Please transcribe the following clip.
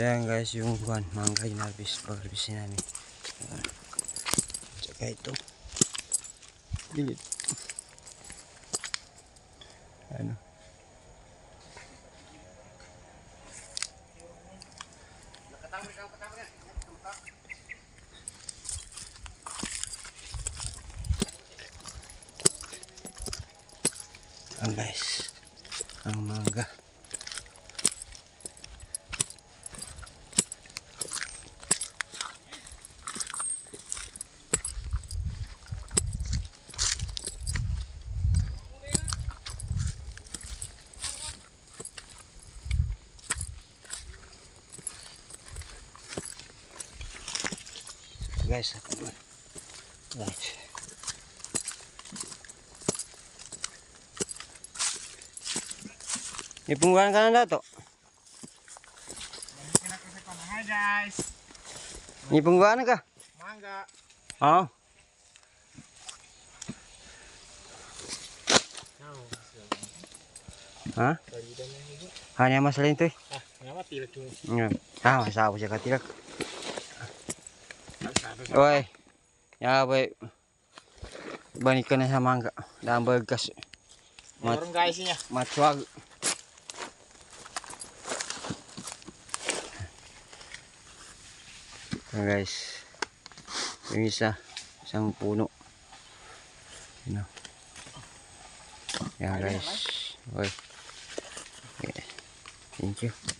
Yan guys, yung buwan, mangga yung nabis, pag-harbisin namin. Ayan. Tsaka ito. Gilid. Ano? Ang guys, ang mangga. Guys right Ipungguan ka na daw to. Hi guys. Ipungguan ka. Mangga. Oo. Ha? Hanya mas lain tu. eh. Ah, ngapa tilak? Ya. Ah, masa aku cakap tidak. Oi. Ya baik. Bani kena sama enggak? Dan bergas. Mat isinya. Macuag. Nah, guys. Yung isa, isang puno. Yan. You know. Yan yeah, guys. Oi. Thank you.